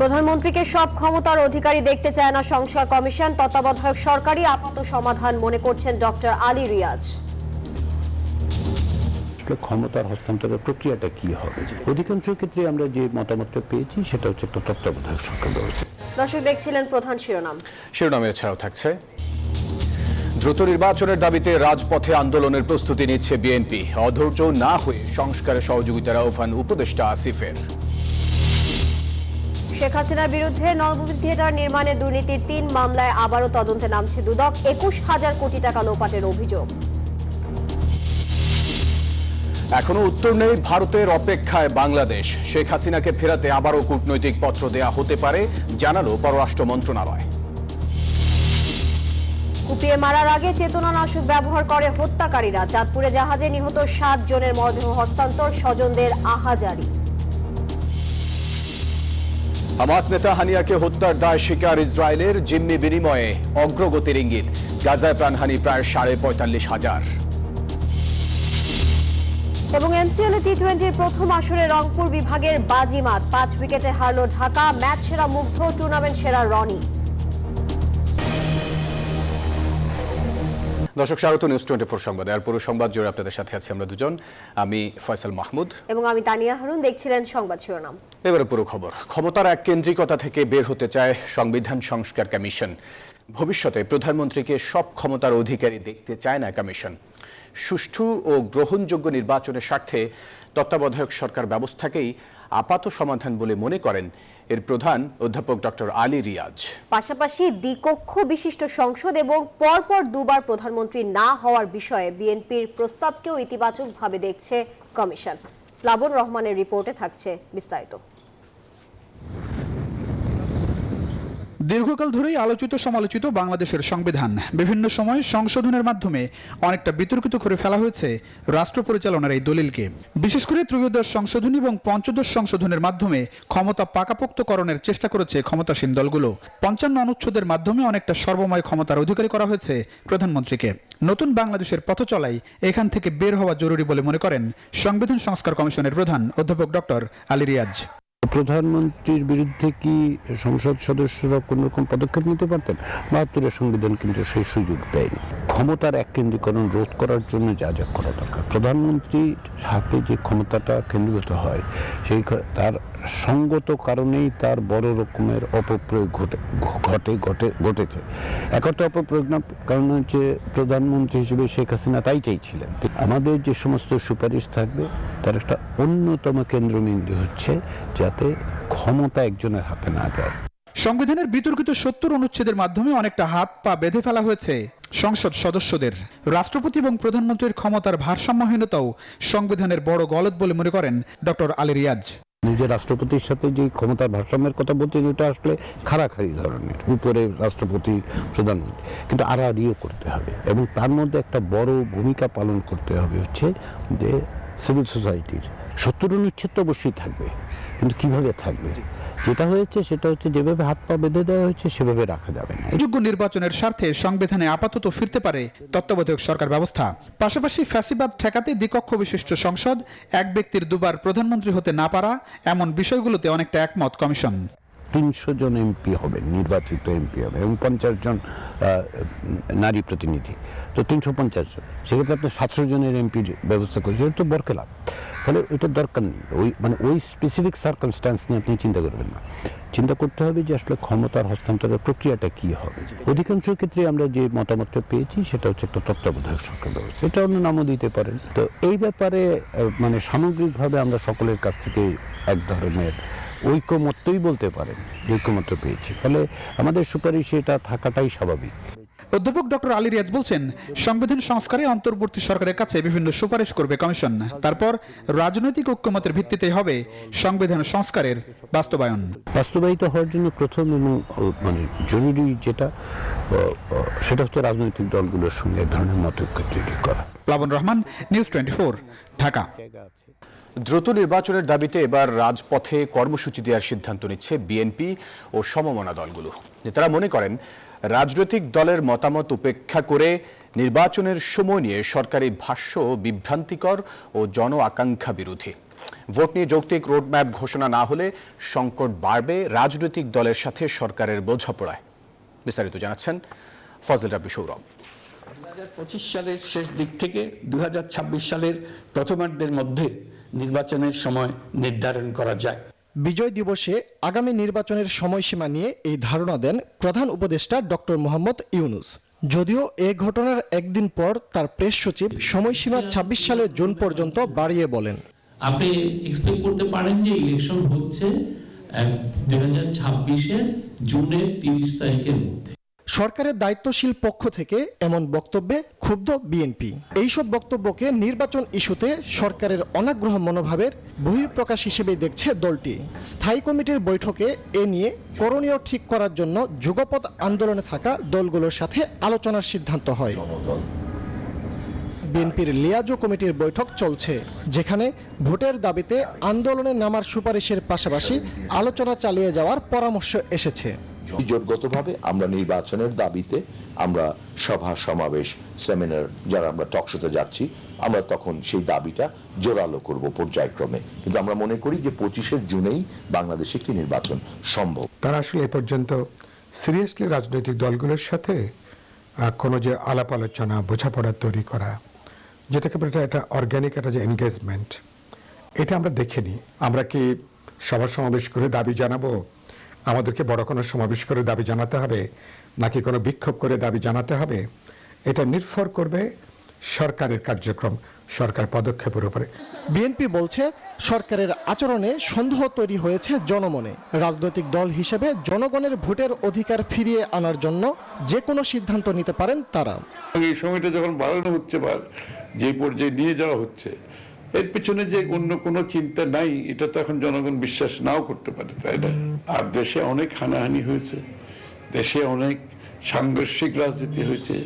প্রধানমন্ত্রীকে সব ক্ষমতার অধিকারী দেখতে চায় না সংস্কার কমিশন। তত্ত্বাবধায়ক সরকারই আপাত সমাধান মনে করছেন ডক্টর আলী রিয়াজ। ক্ষমতার হস্তান্তরের প্রক্রিয়াটা কি হবে? অধিকাংশ ক্ষেত্রে আমরা যে মতামতটা পেয়েছি সেটা হচ্ছে একটা তত্ত্বাবধায়ক সরকার ব্যবস্থা। দর্শক দেখছিলেন প্রধান শিরোনাম। শিরোনামে এছাড়াও থাকছে দ্রুত নির্বাচনের দাবিতে রাজপথে আন্দোলনের প্রস্তুতি নিচ্ছে বিএনপি। অধৈর্য না হয়ে সংস্কারে সহযোগিতার আহ্বান উপদেষ্টা আসিফের। শেখ হাসিনার বিরুদ্ধে নবমী থিয়েটার নির্মাণে দুর্নীতির তিন মামলায় আবারও তদন্তে নামছে দুদক। একুশ হাজার কোটি টাকা লোপাটের অভিযোগ। এখনও উত্তর নেই ভারতের অপেক্ষায় বাংলাদেশ। শেখ হাসিনাকে ফেরাতে আবারও কূটনৈতিক পত্র দেয়া হতে পারে জানালো পররাষ্ট্র মন্ত্রণালয়। কুপিয়ে মারার আগে চেতনানাশক ব্যবহার করে হত্যাকারীরা। চাঁদপুরে জাহাজে নিহত সাত জনের মরদেহ হস্তান্তর স্বজনদের আহাজারি হামাস নেতা হানিয়াকে হত্যার দায় স্বীকার ইসরায়েলের জিম্মি বিনিময়ে অগ্রগতির ইঙ্গিত। গাজায় প্রাণহানি প্রায় সাড়ে পঁয়তাল্লিশ হাজার। এবং এনসিএল টি টোয়েন্টির প্রথম আসরে রংপুর বিভাগের বাজিমাত। পাঁচ উইকেটে হারল ঢাকা ম্যাচ সেরা মুগ্ধ, টুর্নামেন্ট সেরা রনি। দর্শক স্বাগত নিউজ টোয়েন্টি ফোর সংবাদে। আর পুরো সংবাদ জুড়ে আপনাদের সাথে আছি আমরা দুজন। আমি ফয়সাল মাহমুদ। এবং আমি তানিয়া হারুন। দেখছিলেন সংবাদ শিরোনাম। এবারে পুরো খবর। ক্ষমতার এক কেন্দ্রিকতা থেকে বের হতে চায় সংবিধান সংস্কার কমিশন। ভবিষ্যতে প্রধানমন্ত্রীকে সব ক্ষমতার অধিকারী দেখতে চায় না কমিশন। সুষ্ঠু ও গ্রহণযোগ্য নির্বাচনের স্বার্থে তত্ত্বাবধায়ক সরকার ব্যবস্থাকেই আপাত সমাধান বলে মনে করেন এর প্রধান অধ্যাপক ডক্টর আলী রিয়াজ। পাশাপাশি দ্বিকক্ষ বিশিষ্ট সংসদ এবং পরপর দুবার প্রধানমন্ত্রী না হওয়ার বিষয়ে বিএনপির প্রস্তাবকেও ইতিবাচকভাবে দেখছে কমিশন। প্লাবন রহমানের রিপোর্টে থাকছে বিস্তারিত। দীর্ঘকাল ধরেই আলোচিত সমালোচিত বাংলাদেশের সংবিধান। বিভিন্ন সময় সংশোধনের মাধ্যমে অনেকটা বিতর্কিত করে ফেলা হয়েছে রাষ্ট্র পরিচালনার এই দলিলকে। বিশেষ করে ত্রয়োদশ সংশোধনী এবং পঞ্চদশ সংশোধনের মাধ্যমে ক্ষমতা পাকাপোক্তকরণের চেষ্টা করেছে ক্ষমতাসীন দলগুলো। পঞ্চান্ন অনুচ্ছেদের মাধ্যমে অনেকটা সর্বময় ক্ষমতার অধিকারী করা হয়েছে প্রধানমন্ত্রীকে। নতুন বাংলাদেশের পথ চলাই এখান থেকে বের হওয়া জরুরি বলে মনে করেন সংবিধান সংস্কার কমিশনের প্রধান অধ্যাপক ডক্টর আলী রিয়াজ। প্রধানমন্ত্রীর বিরুদ্ধে কি সংসদ সদস্যরা কোনো রকম পদক্ষেপ নিতে পারতেন? বাহাত্তরের সংবিধান কিন্তু সেই সুযোগ দেয়নি। ক্ষমতার এক কেন্দ্রীকরণ রোধ করার জন্য যা যা করা দরকার। প্রধানমন্ত্রীর হাতে যে ক্ষমতাটা কেন্দ্রীভূত হয়, সেই তার সঙ্গত কারণেই তার বড় রকমের অপপ্রয়োগ ঘটে ঘটে ঘটে, ঘটেছে। একটা অপপ্রয়োগ না, কারণ হচ্ছে প্রধানমন্ত্রী হিসেবে শেখ হাসিনা তাই চাইছিলেন আমাদের যে সমস্ত সুপারিশ থাকবে, তার একটা অন্যতম কেন্দ্রবিন্দু হচ্ছে যাতে ক্ষমতা একজনের হাতে না যায়। সংবিধানের বিতর্কিত সত্তর অনুচ্ছেদের মাধ্যমে অনেকটা হাত পা বেঁধে ফেলা হয়েছে সংসদ সদস্যদের। রাষ্ট্রপতি এবং প্রধানমন্ত্রীর ক্ষমতার ভারসাম্যহীনতাও সংবিধানের বড় গলত বলে মনে করেন ডক্টর আলী রিয়াজ। নিজের রাষ্ট্রপতির সাথে যে ক্ষমতার ভারসাম্যের কথা বলছেন এটা আসলে খাড়াখাড়ি ধরনের, উপরে রাষ্ট্রপতি, প্রধানমন্ত্রী। কিন্তু আড়াআড়িও করতে হবে এবং তার মধ্যে একটা বড় ভূমিকা পালন করতে হবে হচ্ছে যে সিভিল সোসাইটির সত্তর অনুচ্ছেদ তো অবশ্যই থাকবে, কিন্তু কীভাবে থাকবে? যেটা হয়েছে সেটা হচ্ছে যেভাবে হাত পা বেঁধে দেওয়া হয়েছে সেভাবে রাখা যাবে না। যোগ্য নির্বাচনের স্বার্থে সংবিধানে আপাতত ফিরতে পারে তত্ত্বাবধায়ক সরকার ব্যবস্থা। পাশাপাশি ফ্যাসিবাদ ঠেকাতে দ্বিকক্ষ বিশিষ্ট সংসদ এক ব্যক্তির দুবার প্রধানমন্ত্রী হতে না পারা এমন বিষয়গুলোতে অনেকটা একমত কমিশন। তিনশো জন এমপি হবে নির্বাচিত এমপি হবে এবং পঞ্চাশ জন নারী প্রতিনিধি। তো তিনশো পঞ্চাশ জন সেক্ষেত্রে আপনি সাতশো জনের এমপির ব্যবস্থা করেছেন এটা তো বরকেলাম ফলে এটা দরকার নেই। ওই মানে ওই স্পেসিফিক সার্কামস্ট্যান্স নিয়ে আপনি চিন্তা করবেন না। চিন্তা করতে হবে যে আসলে ক্ষমতার হস্তান্তরের প্রক্রিয়াটা কি হবে। অধিকাংশ ক্ষেত্রে আমরা যে মতামতটা পেয়েছি, সেটা হচ্ছে একটা তত্ত্বাবধায়ক সরকার ব্যবস্থা। এটা অন্য নামও দিতে পারেন। তো এই ব্যাপারে মানে সামগ্রিকভাবে আমরা সকলের কাছ থেকে এক ধরনের ঐকমত্যই বলতে পারেন ঐক্যমত্য পেয়েছি। ফলে আমাদের সুপারিশ এটা থাকাটাই স্বাভাবিক। অধ্যাপক ডক্টর আলী রিয়াজ বলছেন সংবিধান সংস্কারে অন্তর্বর্তী সরকারের কাছে বিভিন্ন সুপারিশ করবে কমিশন। তারপর রাজনৈতিক ঐক্যমতের ভিত্তিতে হবে সংবিধান সংস্কারের বাস্তবায়ন। বাস্তবায়িত হওয়ার জন্য প্রথম এবং মানে জরুরি যেটা সেটা হচ্ছে রাজনৈতিক দলগুলোর সঙ্গে এক ধরনের মতৈক্য তৈরি করা। প্লাবন রহমান নিউজ টোয়েন্টি ঢাকা। দ্রুত নির্বাচনের দাবিতে এবার রাজপথে কর্মসূচি দেওয়ার সিদ্ধান্ত নিচ্ছে বিএনপি ও সমমনা দলগুলো। নেতারা মনে করেন রাজনৈতিক দলের মতামত উপেক্ষা করে নির্বাচনের সময় নিয়ে সরকারি ভাষ্য বিভ্রান্তিকর ও জন আকাঙ্ক্ষা বিরোধী। ভোট নিয়ে যৌক্তিক রোডম্যাপ ঘোষণা না হলে সংকট বাড়বে রাজনৈতিক দলের সাথে সরকারের বোঝাপড়ায়। বিস্তারিত জানাচ্ছেন ফজল রাব্বি সৌরভ। পঁচিশ সালের শেষ দিক থেকে দু হাজার ছাব্বিশ সালের প্রথমার্ধের মধ্যে নির্বাচনের সময় নির্ধারণ করা যায়। বিজয় দিবসে আগামী নির্বাচনের সময়সীমা নিয়ে এই ধারণা দেন প্রধান উপদেষ্টা ডক্টর মোহাম্মদ ইউনুস। যদিও এ ঘটনার একদিন পর তার প্রেস সচিব সময়সীমা ২৬ সালের জুন পর্যন্ত বাড়িয়ে বলেন। আপনি এক্সপেক্ট করতে পারেন যে ইলেকশন হচ্ছে দুই হাজার ছাব্বিশের জুনের তিরিশ তারিখের মধ্যে। সরকারের দায়িত্বশীল পক্ষ থেকে এমন বক্তব্যে ক্ষুব্ধ বিএনপি। এইসব বক্তব্যকে নির্বাচন ইস্যুতে সরকারের অনাগ্রহ মনোভাবের বহিঃপ্রকাশ হিসেবে দেখছে দলটি। স্থায়ী কমিটির বৈঠকে এ নিয়ে করণীয় ঠিক করার জন্য যুগপৎ আন্দোলনে থাকা দলগুলোর সাথে আলোচনার সিদ্ধান্ত হয়। বিএনপির লিয়াজো কমিটির বৈঠক চলছে যেখানে ভোটের দাবিতে আন্দোলনে নামার সুপারিশের পাশাপাশি আলোচনা চালিয়ে যাওয়ার পরামর্শ এসেছে। জোটগতভাবে আমরা নির্বাচনের দাবিতে আমরা সভা, সমাবেশ, সেমিনার যারা আমরা টকশোতে যাচ্ছি, আমরা তখন সেই দাবিটা জোরালো করব পর্যায়ক্রমে। কিন্তু আমরা মনে করি যে পঁচিশের জুনেই বাংলাদেশে একটি নির্বাচন সম্ভব। তারা আসলে এ পর্যন্ত সিরিয়াসলি রাজনৈতিক দলগুলোর সাথে কোনো যে আলাপ আলোচনা, বোঝাপড়া তৈরি করা যেটাকে বলে একটা অর্গ্যানিক একটা যে এনগেজমেন্ট এটা আমরা দেখিনি। আমরা কি সভা, সমাবেশ করে দাবি জানাব? আমাদেরকে বড় কোনো সমাবেশ করে দাবি জানাতে হবে নাকি কোনো বিক্ষোভ করে দাবি জানাতে হবে এটা নির্ভর করবে সরকারের কার্যক্রম সরকার পদক্ষেপের উপরে। বিএনপি বলছে সরকারের আচরণে সন্দেহ তৈরি হয়েছে জনমনে। রাজনৈতিক দল হিসেবে জনগণের ভোটের অধিকার ফিরিয়ে আনার জন্য যে কোনো সিদ্ধান্ত নিতে পারেন তারা। এই সময়টা যখন বাড়ানো হচ্ছে বা যে পর্যায়ে নিয়ে যাওয়া হচ্ছে এর পেছনে যে অন্য কোনো চিন্তা নাই এটা তো এখন জনগণ বিশ্বাস নাও করতে পারে তাই না? আর দেশে অনেক হানাহানি হয়েছে দেশে অনেক সাংঘর্ষিক রাজনীতি হয়েছে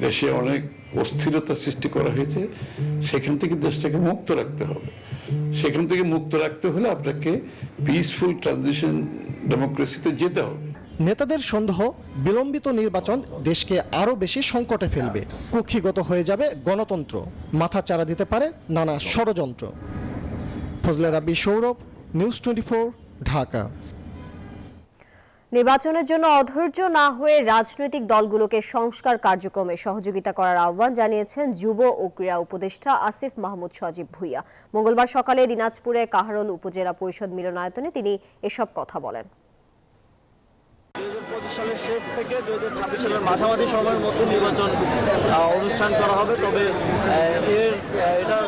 দেশে অনেক অস্থিরতা সৃষ্টি করা হয়েছে সেখান থেকে দেশটাকে মুক্ত রাখতে হবে। সেখান থেকে মুক্ত রাখতে হলে আপনাকে পিসফুল ট্রানজিশন ডেমোক্রেসিতে যেতে হবে। নেতাদের সন্দেহ, বিলম্বিত নির্বাচন দেশকে আরও বেশি সংকটে ফেলবে। কুক্ষিগত হয়ে যাবে গণতন্ত্র। মাথা চারা দিতে পারে নানা ষড়যন্ত্র। Fazle Rabbi, Sourav, news twenty Dhaka. নির্বাচনের জন্য অধৈর্য না হয়ে রাজনৈতিক দলগুলোকে সংস্কার কার্যক্রমে সহযোগিতা করার আহ্বান জানিয়েছেন যুব ও ক্রীড়া উপদেষ্টা আসিফ মাহমুদ সজীব ভুইয়া। মঙ্গলবার সকালে দিনাজপুরে কাহারোল উপজেলা পরিষদ মিলনায়তনে তিনি এসব কথা বলেন। সালের শেষ থেকে দু হাজার ছাব্বিশ সালের মাঝামাঝি সময়ের মধ্যে নির্বাচন অনুষ্ঠান করা হবে। তবে এর এটা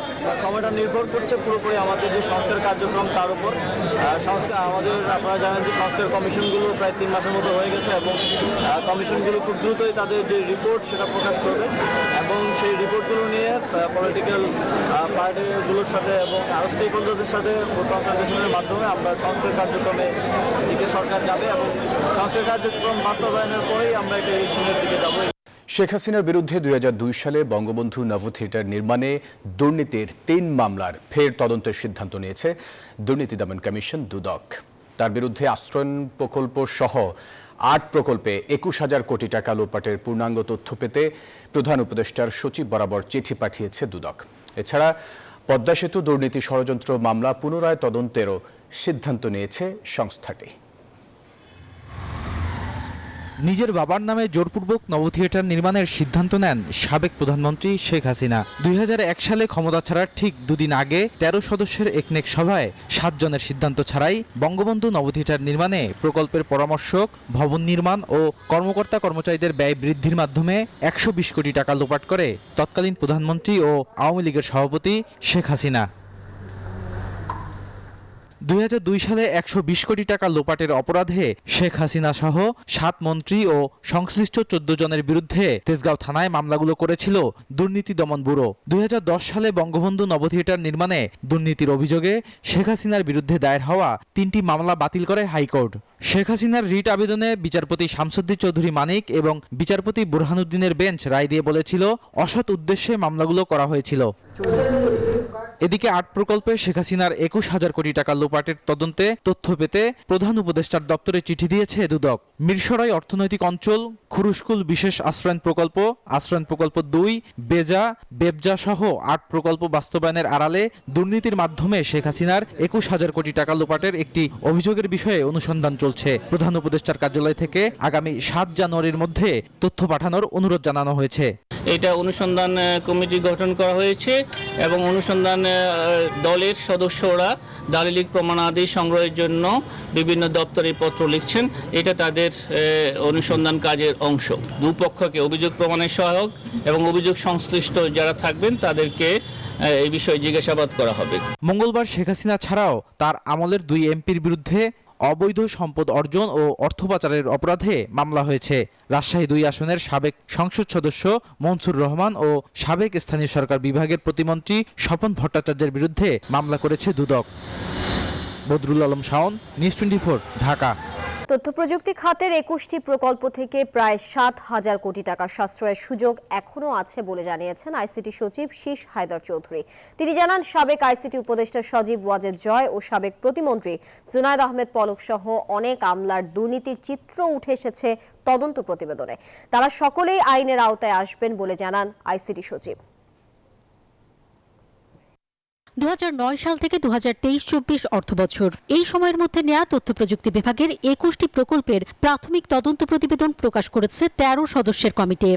সময়টা নির্ভর করছে পুরোপুরি আমাদের যে সংস্কার কার্যক্রম তার উপর। সংস্কার, আমাদের, আপনারা জানেন যে সংস্কার কমিশনগুলো প্রায় তিন মাসের মতো হয়ে গেছে এবং কমিশনগুলো খুব দ্রুতই তাদের যে রিপোর্ট সেটা প্রকাশ করবে এবং সেই রিপোর্টগুলো নিয়ে পলিটিক্যাল পার্টিগুলোর সাথে এবং আরও স্টেক হোল্ডারদের সাথে কনসালটেশনের মাধ্যমে আমরা সংস্কার কার্যক্রমে দিকে সরকার যাবে এবং সংস্কার কার্যক্রম বাস্তবায়নের পরেই আমরা ইলেকশনের দিকে শেখ হাসিনার বিরুদ্ধে দুই হাজার দুই সালে বঙ্গবন্ধু নভ থিয়েটার নির্মাণে দুর্নীতির তিন মামলার ফের তদন্তের সিদ্ধান্ত নিয়েছে দুর্নীতি দমন কমিশন দুদক। তার বিরুদ্ধে আশ্রয়ন প্রকল্প সহ আট প্রকল্পে একুশ হাজার কোটি টাকা লোপাটের পূর্ণাঙ্গ তথ্য পেতে প্রধান উপদেষ্টার সচিব বরাবর চিঠি পাঠিয়েছে দুদক। এছাড়া পদ্মা সেতু দুর্নীতি ষড়যন্ত্র মামলা পুনরায় তদন্তেরও সিদ্ধান্ত নিয়েছে সংস্থাটি। নিজের বাবার নামে জোরপূর্বক নব থিয়েটার নির্মাণের সিদ্ধান্ত নেন সাবেক প্রধানমন্ত্রী শেখ হাসিনা। দুই হাজার এক সালে ক্ষমতা ছাড়ার ঠিক দুদিন আগে তেরো সদস্যের একনেক সভায় সাতজনের সিদ্ধান্ত ছাড়াই বঙ্গবন্ধু নব থিয়েটার নির্মাণে প্রকল্পের পরামর্শক, ভবন নির্মাণ ও কর্মকর্তা কর্মচারীদের ব্যয় বৃদ্ধির মাধ্যমে একশো বিশ কোটি টাকা লোপাট করে তৎকালীন প্রধানমন্ত্রী ও আওয়ামী লীগের সভাপতি শেখ হাসিনা। দুই হাজার দুই সালে একশো বিশ কোটি টাকা লোপাটের অপরাধে শেখ হাসিনা সহ সাত মন্ত্রী ও সংশ্লিষ্ট চোদ্দ জনের বিরুদ্ধে তেজগাঁও থানায় মামলাগুলো করেছিল দুর্নীতি দমন ব্যুরো। দুই হাজার দশ সালে বঙ্গবন্ধু নবথিয়েটার নির্মাণে দুর্নীতির অভিযোগে শেখ হাসিনার বিরুদ্ধে দায়ের হওয়া তিনটি মামলা বাতিল করে হাইকোর্ট। শেখ হাসিনার রিট আবেদনে বিচারপতি শামসুদ্দিন চৌধুরী মানিক এবং বিচারপতি বুরহানুদ্দিনের বেঞ্চ রায় দিয়ে বলেছিল, অসৎ উদ্দেশ্যে মামলাগুলো করা হয়েছিল। এদিকে আট প্রকল্পে শেখ হাসিনার একুশ হাজার কোটি টাকা লোপাটের তদন্তে তথ্য পেতে প্রধান উপদেষ্টার দপ্তরে চিঠি দিয়েছে দুদক। মিরসরাই অর্থনৈতিক অঞ্চল, খুরুশকুল বিশেষ আশ্রয়ণ প্রকল্প আশ্রয়ণ প্রকল্প দুই, বেজা, বেবজা সহ আট প্রকল্প বাস্তবায়নের আড়ালে দুর্নীতির মাধ্যমে শেখ হাসিনার একুশ হাজার কোটি টাকা লোপাটের একটি অভিযোগের বিষয়ে অনুসন্ধান চলছে। প্রধান উপদেষ্টার কার্যালয় থেকে আগামী সাত জানুয়ারির মধ্যে তথ্য পাঠানোর অনুরোধ জানানো হয়েছে। এটা অনুসন্ধান কমিটি গঠন করা হয়েছে এবং অনুসন্ধান দলের সদস্যরা দালিলিক প্রমাণাদি সংগ্রহের জন্য বিভিন্ন দপ্তরে পত্র লিখছেন। এটা তাদের আহ, অনুসন্ধান কাজের অংশ। দুপক্ষকে অভিযোগ প্রমাণের সহায়ক এবং অভিযোগ সংশ্লিষ্ট যারা থাকবেন তাদেরকে এই বিষয়ে জিজ্ঞাসাবাদ করা হবে। মঙ্গলবার শেখ হাসিনা ছাড়াও তার আমলের দুই এমপির বিরুদ্ধে অবৈধ সম্পদ অর্জন ও অর্থ পাচারের অপরাধে মামলা হয়েছে। রাজশাহী দুই আসনের সাবেক সংসদ সদস্য মনসুর রহমান ও সাবেক স্থানীয় সরকার বিভাগের প্রতিমন্ত্রী স্বপন ভট্টাচার্যের বিরুদ্ধে মামলা করেছে দুদক। Badrul Alam Shawon news twenty Dhaka. তথ্য প্রযুক্তি খাতের একুশটি প্রকল্প থেকে প্রায় সাত হাজার কোটি টাকা সাশ্রয়ের সুযোগ এখনও আছে বলে জানিয়েছেন আইসিটি সচিব শীষ হায়দার চৌধুরী। তিনি জানান, সাবেক আইসিটি উপদেষ্টা সজীব ওয়াজেদ জয় ও সাবেক প্রতিমন্ত্রী জুনায়দ আহমেদ পলক সহ অনেক আমলার দুর্নীতির চিত্র উঠে এসেছে তদন্ত প্রতিবেদনে। তারা সকলেই আইনের আওতায় আসবেন বলে জানান আইসিটি সচিব। দু হাজার নয় সাল থেকে দু হাজার তেইশ চব্বিশ অর্থবছর। এই সময়ের মধ্যে নেওয়া তথ্য প্রযুক্তি বিভাগের একুশটি প্রকল্পের প্রাথমিক তদন্ত প্রতিবেদন প্রকাশ করেছে তেরো সদস্যের কমিটি।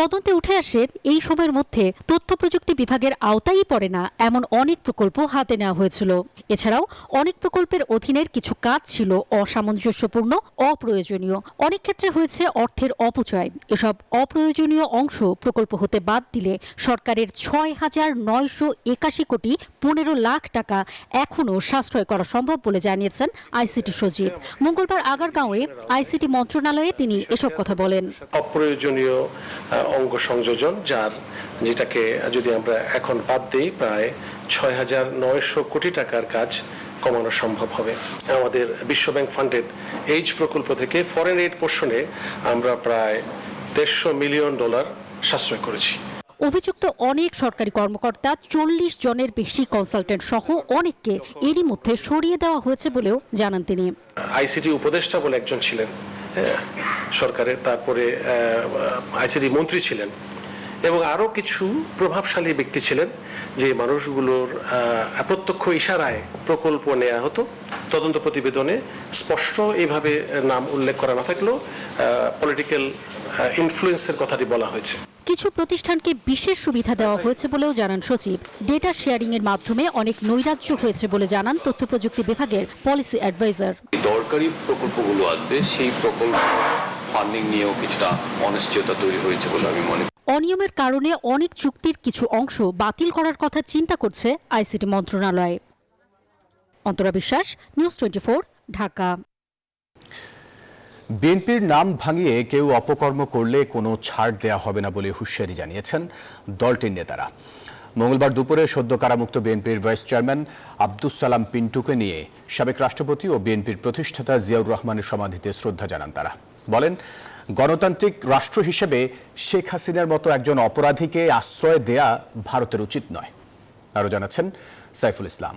তদন্তে উঠে আসে, এই সময়ের মধ্যে তথ্য প্রযুক্তি বিভাগের আওতায়ই পড়ে না এমন অনেক প্রকল্প হাতে নেওয়া হয়েছিল। এছাড়াও অনেক প্রকল্পের অধীনের কিছু কাজ ছিল অসামঞ্জস্যপূর্ণ, অপ্রয়োজনীয়। অনেক ক্ষেত্রে হয়েছে অর্থের অপচয়। এসব অপ্রয়োজনীয় অংশ প্রকল্প হতে বাদ দিলে সরকারের ছয় হাজার নয়শো একাশি কোটি পনেরো লাখ টাকা এখনও সাশ্রয় করা সম্ভব বলে জানিয়েছেন আইসিটি সচিব। মঙ্গলবার আগারগাঁওয়ে আইসিটি মন্ত্রণালয়ে তিনি এসব কথা বলেন। অপ্রয়োজনীয় অঙ্গ সংযোজন যার যেটাকে যদি আমরা এখন বাদ দিই প্রায় ছয় হাজার নয়শো কোটি টাকার কাজ কমানো সম্ভব হবে। আমাদের বিশ্বব্যাংক ফান্ডেড এইচ প্রকল্প থেকে ফরেন এইড পোর্শনে আমরা প্রায় দেড়শো মিলিয়ন ডলার সাশ্রয় করেছি। অভিযুক্ত অনেক সরকারি কর্মকর্তা চল্লিশ জনের বেশি কনসালটেন্ট সহ অনেককে এরই মধ্যে সরিয়ে দেওয়া হয়েছে বলেও জানান তিনি। আইসিটি উপদেষ্টা বলে একজন ছিলেন। সরকারের, তারপরে আইসিডি মন্ত্রী ছিলেন এবং আরও কিছু প্রভাবশালী ব্যক্তি ছিলেন যে মানুষগুলোর প্রত্যক্ষ ইশারায় প্রকল্প নেওয়া হতো। তদন্ত প্রতিবেদনে স্পষ্ট এইভাবে নাম উল্লেখ করা না থাকলেও পলিটিক্যাল ইনফ্লুয়েন্সের কথাটি বলা হয়েছে। কিছু প্রতিষ্ঠানকে বিশেষ সুবিধা দেওয়া হয়েছে বলেও জানান সচিব। ডেটা শেয়ারিং এর মাধ্যমে অনেক নৈরাজ্য হয়েছে বলে জানান তথ্য প্রযুক্তি বিভাগের পলিসি অ্যাডভাইজার। দরকারি প্রকল্পগুলো আসবে সেই প্রকল্প ফান্ডিং নিয়েও কিছুটা অনিশ্চয়তা তৈরি হয়েছে বলে আমি মনে করি। অনিয়মের কারণে অনেক চুক্তির কিছু অংশ বাতিল করার কথা চিন্তা করছে আইসিটি মন্ত্রণালয়। অন্তরা বিশ্বাস নিউজ টোয়েন্টি ঢাকা। বিএনপির নাম ভাঙিয়ে কেউ অপকর্ম করলে কোনো ছাড় দেয়া হবে না বলে হুঁশিয়ারি জানিয়েছেন দলটির নেতারা। মঙ্গলবার দুপুরে সদ্য কারামুক্ত বিএনপির ভাইস চেয়ারম্যান আব্দুস সালাম পিন্টুকে নিয়ে সাবেক রাষ্ট্রপতি ও বিএনপির প্রতিষ্ঠাতা জিয়াউর রহমানের সমাধিতে শ্রদ্ধা জানান তারা। বলেন, গণতান্ত্রিক রাষ্ট্র হিসেবে শেখ হাসিনার মতো একজন অপরাধীকে আশ্রয় দেয়া ভারতের উচিত নয়। আরও জানাচ্ছেন সাইফুল ইসলাম।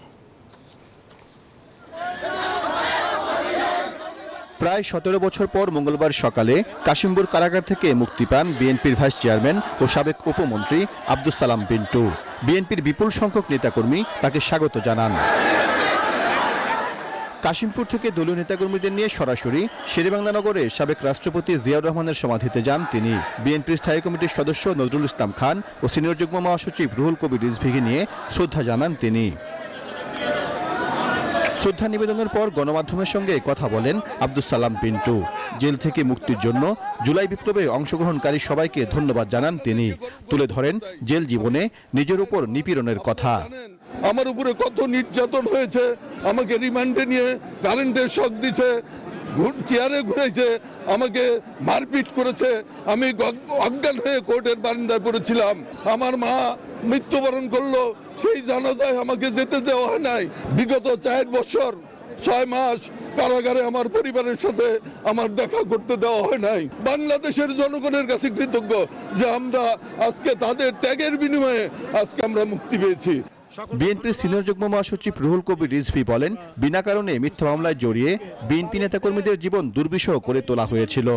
প্রায় সতেরো বছর পর মঙ্গলবার সকালে কাশিমপুর কারাগার থেকে মুক্তি পান বিএনপির ভাইস চেয়ারম্যান ও সাবেক উপমন্ত্রী আব্দুস সালাম পিন্টু বিএনপির বিপুল সংখ্যক নেতাকর্মী তাকে স্বাগত জানান। কাশিমপুর থেকে দলীয় নেতাকর্মীদের নিয়ে সরাসরি শেরেবাংলা নগরে সাবেক রাষ্ট্রপতি জিয়াউর রহমানের সমাধিতে যান তিনি। বিএনপির স্থায়ী কমিটির সদস্য নজরুল ইসলাম খান ও সিনিয়র যুগ্ম মহাসচিব রুহুল কবির রিজভিকে নিয়ে শ্রদ্ধা জানান তিনি। শ্রদ্ধা নিবেদনের পর গণমাধ্যমের সঙ্গে কথা বলেন আব্দুস সালাম পিন্টু। জেল থেকে মুক্তির জন্য জুলাই বিপ্লবে অংশগ্রহণকারী সবাইকে ধন্যবাদ জানান তিনি। তুলে ধরেন, জেল জীবনে নিজের উপর নিপীড়নের কথা। আমার উপরে কত নির্যাতন হয়েছে, আমাকে রিমান্ডে নিয়ে কারেন্টের শখ দিছে চেয়ারে ঘুরেছে, আমাকে মারপিট করেছে, আমি অজ্ঞান হয়ে কোর্টের বারান্দায় পড়েছিলাম। আমার মা মৃত্যুবরণ করল, সেই জানাজায় আমাকে যেতে দেওয়া হয় নাই। বিগত চার বছর, ছয় মাস কারাগারে আমার পরিবারের সাথে আমার দেখা করতে দেওয়া হয় নাই। বাংলাদেশের জনগণের কাছে কৃতজ্ঞ যে আমরা আজকে তাদের ত্যাগের বিনিময়ে আজকে আমরা মুক্তি পেয়েছি। বিএনপির সিনিয়র যুগ্ম মহাসচিব রুহুল কবির রিজভি বলেন বিনা কারণে মিথ্যা মামলায় জড়িয়ে বিএনপি নেতাকর্মীদের জীবন দুর্বিষহ করে তোলা হয়েছিল।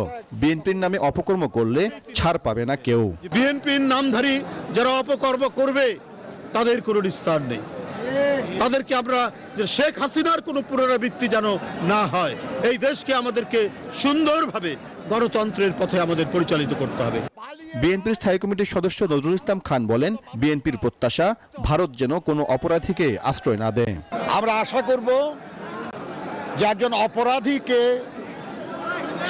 বিএনপির নামে অপকর্ম করলে ছাড় পাবে না কেউ। বিএনপির নামধারী যারা অপকর্ম করবে তাদের কোনো নিস্তার নেই। তাদেরকে আমরা যে শেখ হাসিনার কোনো পুনরাবৃত্তি যেন না হয় এই দেশকে আমাদেরকে সুন্দরভাবে গণতন্ত্রের পথে আমাদের পরিচালিত করতে হবে। বিএনপির স্থায়ী কমিটির সদস্য নজরুল ইসলাম খান বলেন, বিএনপির প্রত্যাশা, ভারত যেন কোনো অপরাধীকে আশ্রয় না দেয়। আমরা আশা করব যে একজন অপরাধীকে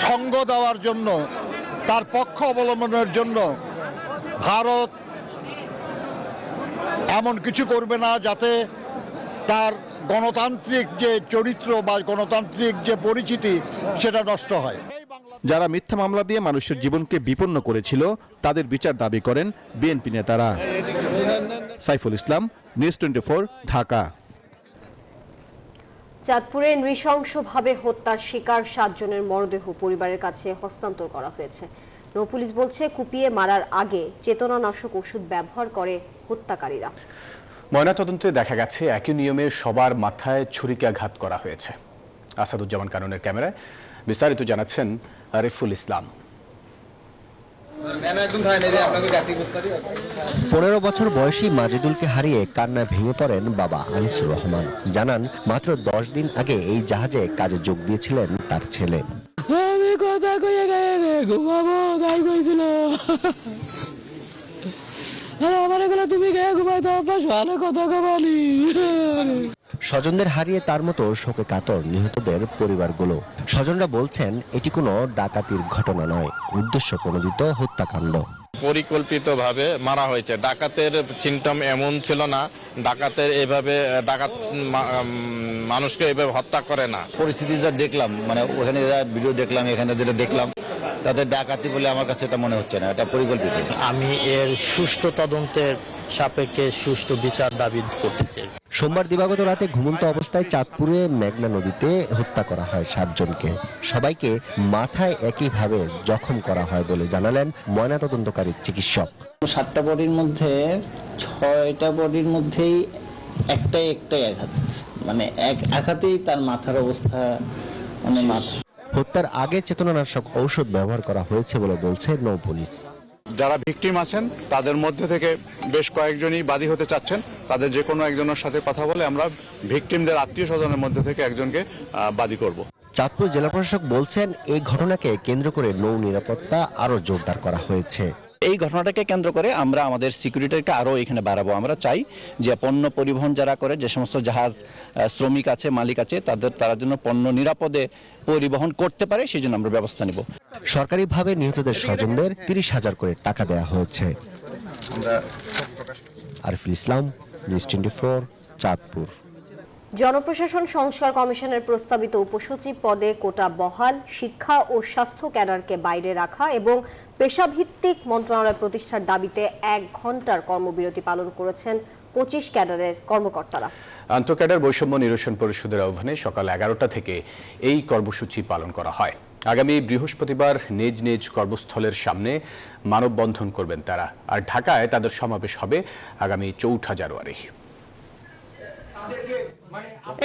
সঙ্গ দেওয়ার জন্য, তার পক্ষ অবলম্বনের জন্য ভারত এমন কিছু করবে না যাতে তার গণতান্ত্রিক যে চরিত্র বা গণতান্ত্রিক যে পরিচিতি, সেটা নষ্ট হয়। যারা মিথ্যা মামলা দিয়ে মানুষের জীবনকে বিপন্ন করেছিল তাদের বিচার দাবি করেন বিএনপি নেতারা। Saiful Islam news twenty Dhaka. চাঁদপুরে নৃশংসভাবে হত্যার শিকার সাতজনের মরদেহ পরিবারের কাছে হস্তান্তর করা হয়েছে। নৌ পুলিশ বলছে কুপিয়ে মারার আগে চেতনানাশক ওষুধ ব্যবহার করে হত্যাকারীরা। ময়নাতদন্তে দেখা গেছে একই নিয়মে সবার মাথায় ছুরিকাঘাত করা হয়েছে। আসাদুজ্জামান কাননের ক্যামেরায় বিস্তারিত জানাচ্ছেন আরিফুল ইসলাম। পনেরো বছর বয়সী মাজেদুলকে হারিয়ে কান্নায় ভেঙে পড়েন বাবা আনিসুর রহমান। জানান মাত্র দশ দিন আগে এই জাহাজে কাজে যোগ দিয়েছিলেন তার ছেলে। আমি কথা কইয়া গায়ে রে ঘুমাবো তাই কইছিল। আমার এগুলো তুমি গায়ে ঘুমাইতে অভ্যাস ভালো কথা কবালি স্বজনদের হারিয়ে তার মতো শোকে কাতর নিহতদের পরিবারগুলো। স্বজনরা বলছেন এটি কোনো ডাকাতির ঘটনা নয় উদ্দেশ্য প্রণোদিত হত্যাকাণ্ড। পরিকল্পিতভাবে মারা হয়েছে। ডাকাতের সিমটম এমন ছিল না ডাকাতের এভাবে ডাকাত মানুষকে এভাবে হত্যা করে না। পরিস্থিতি যা দেখলাম মানে ওখানে যা ভিডিও দেখলাম এখানে যেটা দেখলাম তাদের ডাকাতি বলে আমার কাছে এটা মনে হচ্ছে না এটা পরিকল্পিত। আমি এর সুষ্ঠু তদন্তের সাপেক্ষে সুষ্ঠু বিচার দাবি করতেছি। সোমবার দিবাগত রাতে ঘুমন্ত অবস্থায় চাঁদপুরে মেঘনা নদীতে হত্যা করা হয় সাতজনকে। সবাইকে মাথায় একইভাবে জখম করা হয় বলে জানালেন ময়নাতদন্তকারী চিকিৎসক। সাতটা বডির মধ্যে ছয়টা বডির মধ্যেই একটাই একটাই আঘাত। মানে এক আঘাতেই তার মাথার অবস্থা মানে মাথা হত্যার আগে চেতনানাশক ঔষধ ব্যবহার করা হয়েছে বলে বলছে নৌ পুলিশ যারা ভিকটিম আছেন, তাদের মধ্যে থেকে বেশ কয়েকজনই বাদী হতে চাচ্ছেন। তাদের যে কোনো একজনের সাথে কথা বলে আমরা ভিকটিমদের আত্মীয় স্বজনের মধ্যে থেকে একজনকে বাদী করব। চাঁদপুর জেলা প্রশাসক বলছেন, এই ঘটনাকে কেন্দ্র করে নৌ নিরাপত্তা আরও জোরদার করা হয়েছে। এই ঘটনাটাকে কেন্দ্র করে আমরা আমাদের সিকিউরিটিকে আরও এখানে বাড়াবো। আমরা চাই যে পণ্য পরিবহন যারা করে যে সমস্ত জাহাজ শ্রমিক আছে মালিক আছে তাদের তারা জন্য পণ্য নিরাপদে পরিবহন করতে পারে সেই জন্য আমরা ব্যবস্থা নিব। সরকারিভাবে নিহতদের স্বজনদের তিরিশ হাজার করে টাকা দেওয়া হয়েছে। Ariful Islam news twenty four Chandpur. জনপ্রশাসন সংস্কার কমিশনের প্রস্তাবিত উপসচিব পদে কোটা বহাল, শিক্ষা ও স্বাস্থ্য ক্যাডারকে বাইরে রাখা এবং পেশাভিত্তিক মন্ত্রণালয় প্রতিষ্ঠার দাবিতে এক ঘণ্টার কর্মবিরতি পালন করেছেন পঁচিশ ক্যাডারের কর্মকর্তারা। আন্তঃক্যাডার বৈষম্য নিরসন পরিষদের আহ্বানে সকাল এগারোটা থেকে এই কর্মসূচি পালন করা হয়। আগামী বৃহস্পতিবার নিজ নিজ কর্মস্থলের সামনে মানববন্ধন করবেন তারা। আর ঢাকায় তাদের সমাবেশ হবে আগামী চৌঠা জানুয়ারি।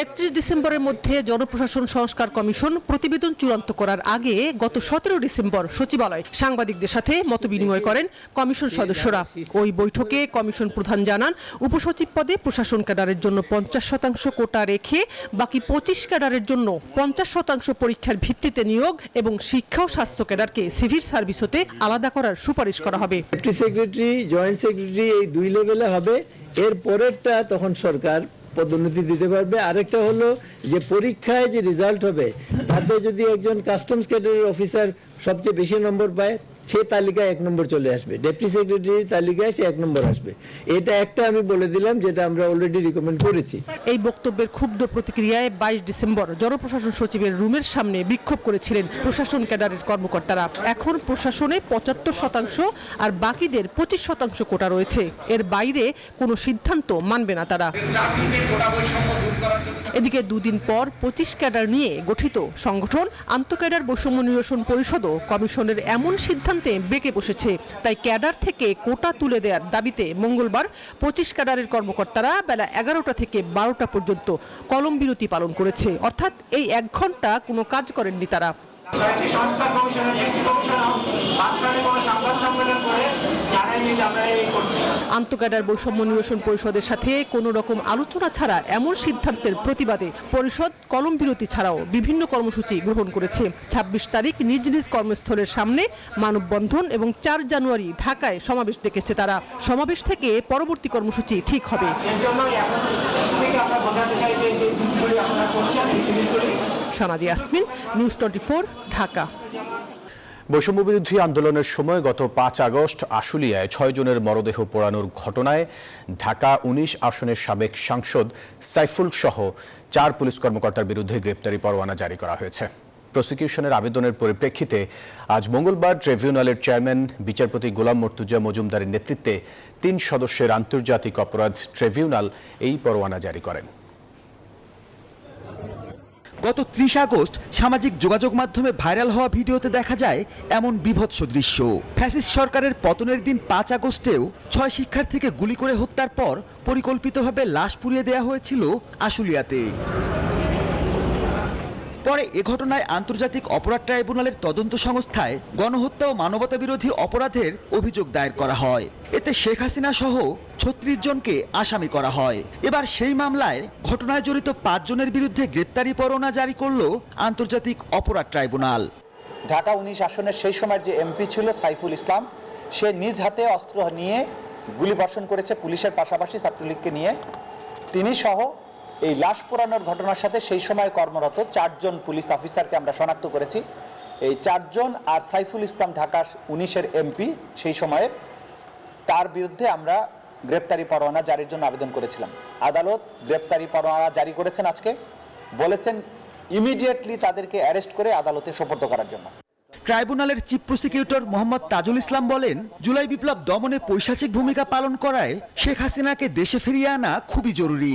একত্রিশ ডিসেম্বরের মধ্যে জনপ্রশাসন সংস্কার কমিশন প্রতিবেদন চূড়ান্ত করার আগে গত সতেরো ডিসেম্বর সচিবালয় সাংবাদিকদের সাথে মতবিনিময় করেন কমিশন সদস্যরা। ওই বৈঠকে কমিশন প্রধান জানান উপসচিব পদে প্রশাসন ক্যাডারের জন্য পঞ্চাশ শতাংশ কোটা রেখে বাকি পঁচিশ ক্যাডারের জন্য পঞ্চাশ শতাংশ পরীক্ষার ভিত্তিতে নিয়োগ এবং শিক্ষা ও স্বাস্থ্য ক্যাডারকে সিভিল সার্ভিস হতে আলাদা করার সুপারিশ করা হবে। সেক্রেটারি জয়েন্ট সেক্রেটারি এই দুই লেভেলে হবে। এর পরেরটা তখন সরকার পদোন্নতি দিতে পারবে। আরেকটা হলো যে পরীক্ষায় যে রেজাল্ট হবে, তাতে যদি একজন কাস্টমস ক্যাডারের অফিসার সবচেয়ে বেশি নম্বর পায় সে তালিকায় এক নম্বর চলে আসবে। ডেপুটি সেক্রেটারির তালিকায় সে এক নম্বর আসবে। এটা একটা আমি বলে দিলাম যেটা আমরা অলরেডি রিকমেন্ড করেছি। এই বক্তব্যের ক্ষুব্ধ প্রতিক্রিয়ায় বাইশ ডিসেম্বর জনপ্রশাসন সচিবের রুমের সামনে বিক্ষোভ করেছিলেন প্রশাসন ক্যাডারের কর্মকর্তারা। এখন প্রশাসনে পঁচাত্তর শতাংশ আর বাকিদের পঁচিশ শতাংশ কোটা রয়েছে। এর বাইরে কোনো সিদ্ধান্ত মানবে না তারা। এদিকে দুদিন পর পঁচিশ ক্যাডার নিয়ে গঠিত সংগঠন আন্তঃক্যাডার বৈষম্য নিরসন পরিষদও কমিশনের এমন সিদ্ধান্তে বেঁকে বসেছে। তাই ক্যাডার থেকে কোটা তুলে দেওয়ার দাবিতে মঙ্গলবার পঁচিশ ক্যাডারের কর্মকর্তারা বেলা এগারোটা থেকে বারোটা পর্যন্ত কলম বিরতি পালন করেছে। অর্থাৎ এই এক ঘণ্টা কোনো কাজ করেননি তারা। ছয়টি সংস্কার কমিশনের একটি কমিশন মাঝখানে কোনো সংবাদ সম্মেলন করে জানায়নি যে আমরা এই করছি। আন্তঃক্যাডার বৈষম্য নিরসন পরিষদের সাথে কোনো রকম আলোচনা ছাড়া এমন সিদ্ধান্তের প্রতিবাদে পরিষদ কলম বিরতি ছাড়াও বিভিন্ন কর্মসূচি গ্রহণ করেছে। ২৬ তারিখ নিজ নিজ কর্মস্থলের সামনে মানববন্ধন এবং চার জানুয়ারি ঢাকায় সমাবেশ ডেকেছে তারা। সমাবেশ থেকে পরবর্তী কর্মসূচি ঠিক হবে। এর জন্য আমরা বোঝাতে চাই যে সানাদি আসমিন নিউজ টোয়েন্টি ঢাকা। বৈষম্য বিরোধী আন্দোলনের সময় গত পাঁচ আগস্ট আশুলিয়ায় ছয় জনের মরদেহ পোড়ানোর ঘটনায় ঢাকা উনিশ আসনের সাবেক সাংসদ সাইফুল সহ চার পুলিশ কর্মকর্তার বিরুদ্ধে গ্রেপ্তারি পরোয়ানা জারি করা হয়েছে। প্রসিকিউশনের আবেদনের পরিপ্রেক্ষিতে আজ মঙ্গলবার ট্রাইব্যুনালের চেয়ারম্যান বিচারপতি গোলাম মর্তুজা মজুমদারের নেতৃত্বে তিন সদস্যের আন্তর্জাতিক অপরাধ ট্রাইব্যুনাল এই পরোয়ানা জারি করেন। গত ত্রিশ আগস্ট সামাজিক যোগাযোগ মাধ্যমে ভাইরাল হওয়া ভিডিওতে দেখা যায় এমন বিভৎস দৃশ্য। ফ্যাসিস্ট সরকারের পতনের দিন পাঁচ আগস্টেও ছয় শিক্ষার্থীকে গুলি করে হত্যার পর পরিকল্পিতভাবে লাশ পুড়িয়ে দেওয়া হয়েছিল আশুলিয়াতে। পরে এ ঘটনায় আন্তর্জাতিক অপরাধ ট্রাইব্যুনালের তদন্ত সংস্থায় গণহত্যা ও মানবতা বিরোধী অপরাধের অভিযোগ দায়ের করা হয়। এতে শেখ হাসিনা সহ ছত্রিশ জনকে আসামি করা হয়। এবার সেই মামলায় ঘটনায় জড়িত পাঁচজনের বিরুদ্ধে গ্রেপ্তারি পরোয়ানা জারি করল আন্তর্জাতিক অপরাধ ট্রাইব্যুনাল। ঢাকা উনিশ আসনের সেই সময়ের যে এমপি ছিল সাইফুল ইসলাম, সে নিজ হাতে অস্ত্র নিয়ে গুলিবর্ষণ করেছে পুলিশের পাশাপাশি ছাত্রলীগকে নিয়ে। তিনি সহ এই লাশ পোড়ানোর ঘটনার সাথে সেই সময় কর্মরত চারজন পুলিশ অফিসারকে আমরা শনাক্ত করেছি। এই চারজন আর সাইফুল ইসলাম ঢাকা উনিশের এমপি সেই সময়ের। তার বিরুদ্ধে আমরা গ্রেপ্তারি পরোয়ানা জারির জন্য আবেদন করেছিলাম। আদালত গ্রেপ্তারি পরোয়ানা জারি করেছেন আজকে। বলেছেন ইমিডিয়েটলি তাদেরকে অ্যারেস্ট করে আদালতে সোপর্দ করার জন্য। ট্রাইব্যুনালের চিফ প্রসিকিউটর মোহাম্মদ তাজুল ইসলাম বলেন, জুলাই বিপ্লব দমনে পৈশাচিক ভূমিকা পালন করায় শেখ হাসিনাকে দেশে ফিরিয়ে আনা খুবই জরুরি।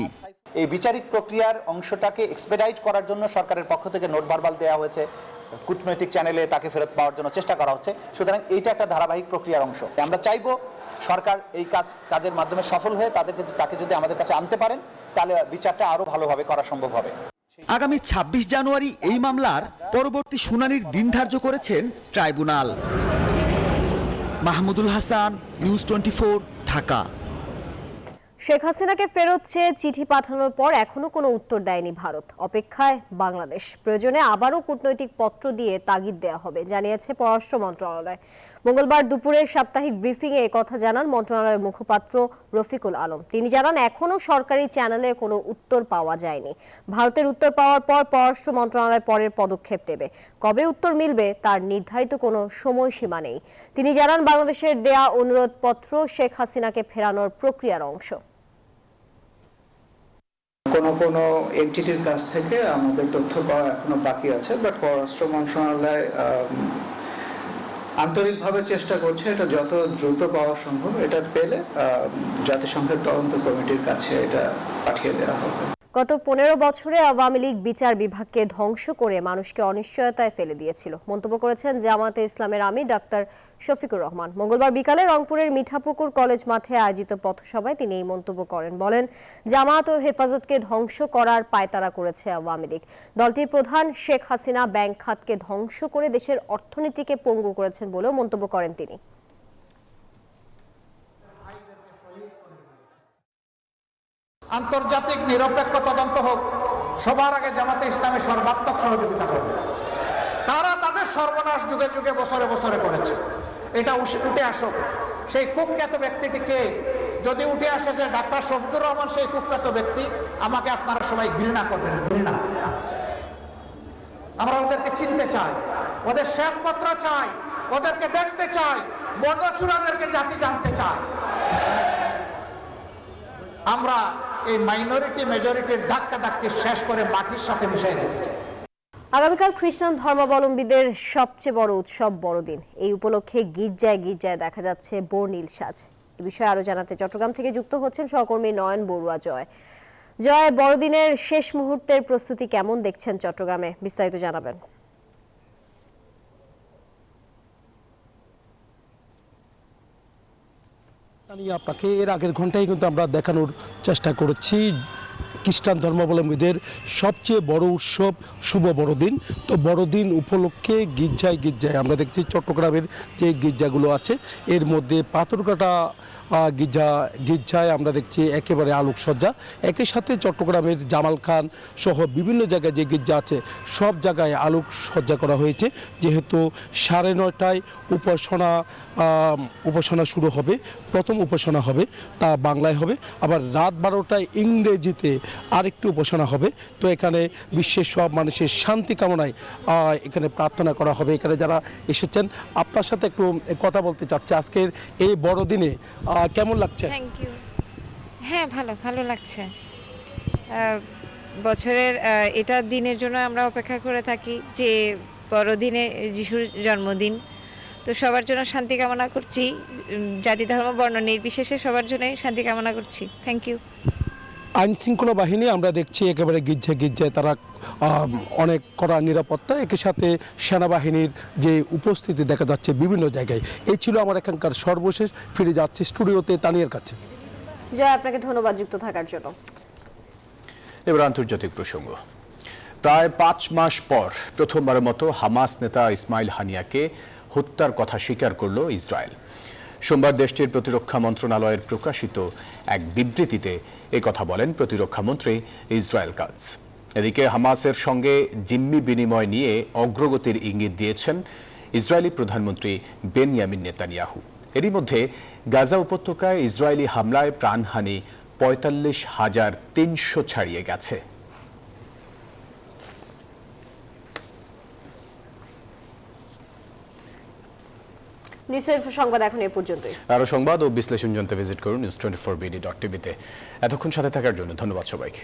এই বিচারিক প্রক্রিয়ার অংশটাকে এক্সপেডাইট করার জন্য সরকারের পক্ষ থেকে নোট ভারবাল দেওয়া হয়েছে। কূটনৈতিক চ্যানেলে তাকে ফেরত পাওয়ার জন্য চেষ্টা করা হচ্ছে। সুতরাং এইটা একটা ধারাবাহিক প্রক্রিয়ার অংশ। আমরা চাইব সরকার এই কাজ, কাজের মাধ্যমে সফল হয়ে তাদেরকে তাকে যদি আমাদের কাছে আনতে পারেন, তাহলে বিচারটা আরও ভালোভাবে করা সম্ভব হবে। আগামী ২৬ জানুয়ারি এই মামলার পরবর্তী শুনানির দিন ধার্য করেছেন tribunal. Mahmudul Hasan, news twenty Dhaka. Sheikh হাসিনাকে ফেরত চেয়ে চিঠি পাঠানোর পর এখনও কোনো উত্তর দেয়নি ভারত। অপেক্ষায় বাংলাদেশ। প্রয়োজনে আবারও কূটনৈতিক পত্র দিয়ে তাগিদ দেওয়া হবে, জানিয়েছে পররাষ্ট্র মন্ত্রণালয়। মঙ্গলবার দুপুরে সাপ্তাহিক ব্রিফিংয়ে কথা জানান মন্ত্রণালয়ের মুখপাত্র রফিকুল আলম। তিনি জানান, এখনও সরকারি চ্যানেলে কোনো উত্তর পাওয়া যায়নি। ভারতের উত্তর পাওয়ার পর পররাষ্ট্র মন্ত্রণালয় পরের পদক্ষেপ নেবে। কবে উত্তর মিলবে তার নির্ধারিত কোনো সময়সীমা নেই। তিনি জানান, বাংলাদেশের দেয়া অনুরোধ পত্র শেখ হাসিনাকে ফেরানোর প্রক্রিয়ার অংশ। কোনো কোনো এনটিটির কাছ থেকে আমাদের তথ্য পাওয়া এখনও বাকি আছে বাট পররাষ্ট্র মন্ত্রণালয় আন্তরিকভাবে চেষ্টা করছে এটা যত দ্রুত পাওয়া সম্ভব, এটা পেলে জাতিসংঘের তদন্ত কমিটির কাছে এটা পাঠিয়ে দেওয়া হবে। গত পনেরো বছরে আওয়ামী লীগ বিচার বিভাগকে ধ্বংস করে মানুষকে অনিশ্চয়তায় ফেলে দিয়েছিল। মন্তব্য করেছেন জামাতে ইসলামের আমির ডাক্তার শফিকুর রহমান। মঙ্গলবার বিকালে রংপুরের মিঠাপুকুর কলেজ মাঠে আয়োজিত পথসভায় তিনি এই মন্তব্য করেন। বলেন, জামাত ও হেফাজতকে ধ্বংস করার পায়তারা করেছে আওয়ামী লীগ। দলটির প্রধান শেখ হাসিনা ব্যাংক খাতকে ধ্বংস করে দেশের অর্থনীতিকে পঙ্গু করেছেন বলেও মন্তব্য করেন তিনি। আন্তর্জাতিক নিরপেক্ষ তদন্ত হোক, সবার আগে জামাতে ইসলামী সর্বাত্মক সহযোগিতা করবে। তারা তাদের সর্বনাশ যুগে যুগে, বছরে বছরে করেছে। এটা উঠে আসুক। সেই কুখ্যাত ব্যক্তিটিকে যদি উঠে আসে যে ডাক্তার শফিকুর রহমান, সেই কুখ্যাত ব্যক্তি, আমাকে আপনারা সবাই ঘৃণা করবেন, ঘৃণা। আমরা ওদেরকে চিনতে চাই। ওদের শ্বেতপত্র চাই। ওদেরকে দেখতে চাই। বর্ণচূড়াদেরকে জাতি জানতে চাই। আমরা মাইনরিটি মেজরিটির ধাক্কা ধাক্কি শেষ করে মাটির সাথে মিশিয়ে দিতে চাই আগামীকাল খ্রিস্টান ধর্মাবলম্বীদের সবচেয়ে বড় উৎসব বড়দিন। এই উপলক্ষে গির্জায় গির্জায় দেখা যাচ্ছে বর্ণিল সাজ। এ বিষয়ে আরও জানাতে চট্টগ্রাম থেকে যুক্ত হচ্ছেন সহকর্মী নয়ন বড়ুয়া জয়। জয়, বড়দিনের শেষ মুহূর্তের প্রস্তুতি কেমন দেখছেন চট্টগ্রামে? বিস্তারিত জানাবেন। আপনাকে এর আগের ঘন্টায় কিন্তু আমরা দেখানোর চেষ্টা করেছি। খ্রিস্টান ধর্মাবলম্বীদের সবচেয়ে বড় উৎসব শুভ বড়দিন। তো বড়দিন উপলক্ষে গির্জায় গির্জায় আমরা দেখছি চট্টগ্রামের যে গির্জাগুলো আছে, এর মধ্যে পাথরকাটা গির্জা, গির্জায় আমরা দেখছি একেবারে আলোকসজ্জা। একই সাথে চট্টগ্রামের জামাল খান সহ বিভিন্ন জায়গায় যে গির্জা আছে, সব জায়গায় আলোকসজ্জা করা হয়েছে। যেহেতু সাড়ে নয়টায় উপাসনা উপাসনা শুরু হবে, প্রথম উপাসনা হবে, তা বাংলায় হবে। আবার রাত বারোটায় ইংরেজিতে আরেকটি উপাসনা হবে। তো এখানে বিশ্বের সব মানুষের শান্তি কামনায় এখানে প্রার্থনা করা হবে। এখানে যারা এসেছেন, আপনার সাথে একটু কথা বলতে চাচ্ছি। আজকের এই বড়দিনে কেমন লাগছে? থ্যাংক ইউ হ্যাঁ ভালো ভালো লাগছে। বছরের এটা দিনের জন্য আমরা অপেক্ষা করে থাকি যে বড়দিনে যিশুর জন্মদিন। তো সবার জন্য শান্তি কামনা করছি। জাতি ধর্ম, বর্ণ নির্বিশেষে সবার জন্যই শান্তি কামনা করছি। থ্যাংক ইউ আইন শৃঙ্খলা বাহিনী আমরা দেখছি একেবারে গির্জা গির্জায় তারা অনেক কড়া নিরাপত্তা একই সাথে সেনাবাহিনীর যে উপস্থিতি দেখা যাচ্ছে বিভিন্ন জায়গায়। এই ছিল আমার এখানকার সর্বশেষ। ফিরে যাচ্ছি স্টুডিওতে তানিয়ার কাছে। জয় আপনাকে ধন্যবাদ যুক্ত থাকার জন্য। এবার আন্তর্জাতিক প্রসঙ্গ। প্রায় পাঁচ মাস পর প্রথমবারের মতো হামাস নেতা ইসমাইল হানিয়াকে হত্যার কথা স্বীকার করল ইসরায়েল। সোমবার দেশটির প্রতিরক্ষা মন্ত্রণালয়ের প্রকাশিত এক বিবৃতিতে কথা বলেন প্রতিরক্ষামন্ত্রী ইসরায়েল কাজ। এদিকে হামাসের সঙ্গে জিম্মি বিনিময় নিয়ে অগ্রগতির ইঙ্গিত দিয়েছেন ইসরায়েলি প্রধানমন্ত্রী বেনিয়ামিন নেতানিয়াহু। এরই মধ্যে গাজা উপত্যকায় ইসরায়েলি হামলায় প্রাণহানি পঁয়তাল্লিশ হাজার তিনশো ছাড়িয়ে গেছে। নিউজ সংবাদ এখন এ পর্যন্তই। আরও সংবাদ ও বিশ্লেষণ জানতে ভিজিট করুন news twenty four BD dot টিভিতে। এতক্ষণ সাথে থাকার জন্য ধন্যবাদ সবাইকে।